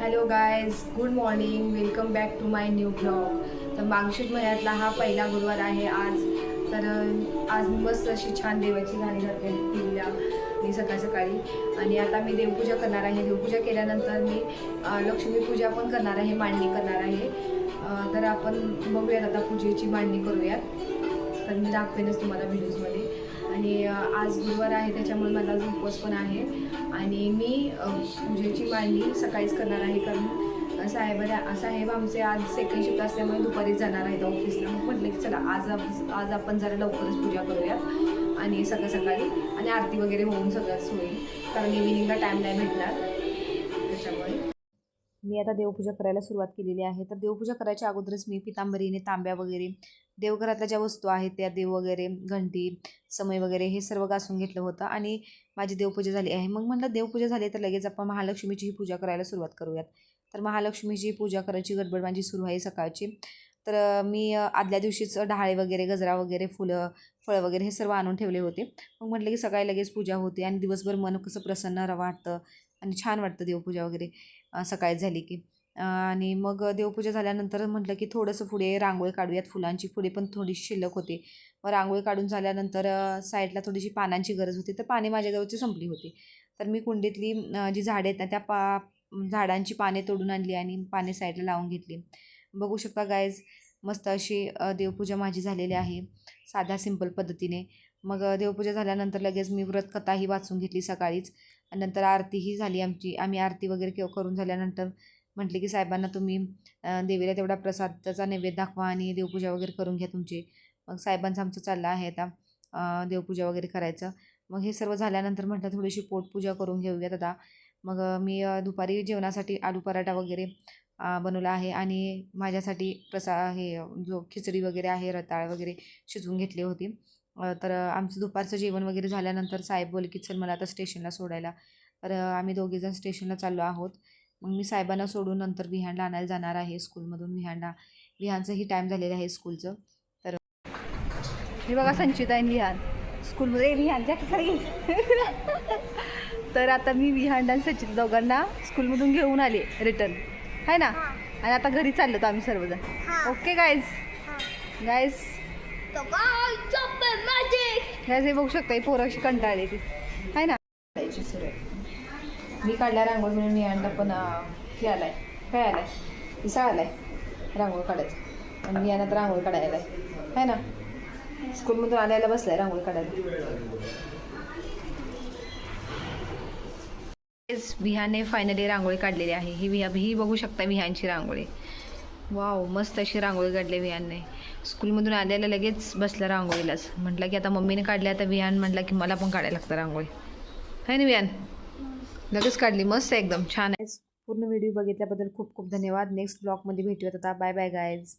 Hello guys good morning welcome back to my new blog तर मागशीच महिन्यातला हा पहिला गुरुवार आहे आज. तर आज मस्त अशी छान देवाची गाणी घालते टीव्हीला मी सकाळ सकाळी. आणि आता मी देवपूजा करणार आहे. देवपूजा केल्यानंतर मी लक्ष्मीपूजा पण करणार आहे मांडणी करणार आहे. तर आपण बघूयात आता पूजेची मांडणी करूयात. तर मी दाखवेनच तुम्हाला व्हिडिओजमध्ये आणि आज गुरुवार आहे त्याच्यामुळे मला आज उपवास पण आहे. आणि मी पूजेची मांडणी सकाळीच करणार आहे कारण साहेब साहेब आमचे आज सेकंड शिफ्ट असल्यामुळे दुपारीच जाणार आहेत ऑफिसला. मग म्हटलं की चला आज आप- आज आपण जरा लवकरच पूजा करूयात. आणि सकाळ सकाळी आणि आरती वगैरे होऊन सगळंच होईल कारण इव्हिनिंगला टाईम नाही भेटणार. त्याच्यामुळे. मी आता देवपूजा करायला सुरुवात केलेली आहे. तर देवपूजा करायच्या अगोदरच मी पितांबरीने तांब्या वगैरे देवघरातल्या ज्या वस्तू आहेत त्या देव वगैरे घंटी समय वगैरे हे सर्व घासून घेतलं होतं आणि माझी देवपूजा झाली आहे. मग म्हटलं देवपूजा झाली तर लगेच आपण महालक्ष्मीची ही पूजा करायला सुरुवात करूयात. तर महालक्ष्मीची पूजा करायची गडबड माझी सुरू आहे सकाळची. तर मी आदल्या दिवशीच डहाळे वगैरे गजरा वगैरे फुलं फळं वगैरे हे सर्व आणून ठेवले होते. मग म्हटलं की सकाळी लगेच पूजा होते आणि दिवसभर मन कसं प्रसन्न वाटतं आणि छान वाटतं देवपूजा वगैरे सकाळी झाली की. आणि मग देवपूजा झाल्यानंतर म्हटलं की थोडंसं पुढे रांगोळी काढूयात फुलांची. पुढे पण थोडीशी शिल्लक होती. मग रांगोळी काढून झाल्यानंतर साईडला थोडीशी पानांची गरज होती. तर पाने माझ्याजवळची संपली होती. तर मी कुंडीतली जी झाडे आहेत ना त्या पा झाडांची पाने तोडून आणली आणि पाने साईडला लावून घेतली. बघू शकता गायज मस्त अशी देवपूजा माझी झालेली आहे. साध्या सिंपल पद्धतीने. मग देवपूजा झाल्यानंतर लगेच मी व्रतकथाही वाचून घेतली सकाळीच. नंतर आरतीही झाली आमची. आम्ही आरती वगैरे के करून झाल्यानंतर म्हटले की साहेबांना तुम्ही देवीला तेवढा प्रसादाचा नैवेद्य दाखवा आणि देवपूजा वगैरे करून घ्या तुमची. मग साहेबांचं आमचं चाललं आहे आता देवपूजा वगैरे करायचं. मग हे सर्व झाल्यानंतर म्हटलं थोडीशी पोटपूजा करून घेऊयात आता. मग मी दुपारी जेवणासाठी आलू पराठा वगैरे बनवला आहे आणि माझ्यासाठी प्रसा हे जो खिचडी वगैरे आहे रताळ वगैरे शिजवून घेतली होती. तर आमचं दुपारचं जेवण वगैरे झाल्यानंतर साहेब बोल की चल मला आता स्टेशनला सोडायला. तर आम्ही दोघेजण स्टेशनला चाललो आहोत. मग मी साहेबांना सोडून नंतर विहानला आणायला जाणार आहे स्कूलमधून विहानला. विहानचंही टाईम झालेलं आहे स्कूलचं. हे बघा संचिता आणि विहान. स्कूलमध्ये विहान खाली तर आता मी विहान आणि सचिन दोघांना स्कूलमधून घेऊन आले रिटर्न आहे ना? आणि आता घरी चाललो आम्ही सर्वजण. ओके गाईज गाईज गाईज हे बघू शकता ही पोरं अशी कंटाळली ती आहे ना? मी काढल्या रांगोळी म्हणून विहानला पण हे आलाय काय आलाय? पिसा आलाय रांगोळी काढायचं. आणि विहानात रांगोळी काढायला आहे ना? स्कूलमधून आल्याला बसलाय रांगोळी काढायला. तेच विहाने फायनली रांगोळी काढलेली आहे. ही विहा ही बघू शकता विहानची रांगोळी. वाव मस्त अशी रांगोळी काढली विहानने स्कूलमधून आल्याला लगेच बसलं रांगोळीलाच. म्हटलं की आता मम्मीने काढल्या आता विहान म्हटलं की मला पण काढायला लागतं रांगोळी. आहे ना विहान लगेच काढली मस्त आहे एकदम छान आहे. पूर्ण व्हिडिओ बघितल्याबद्दल खूप खूप धन्यवाद. नेक्स्ट ब्लॉगमध्ये भेटूयात. आता बाय बाय गायज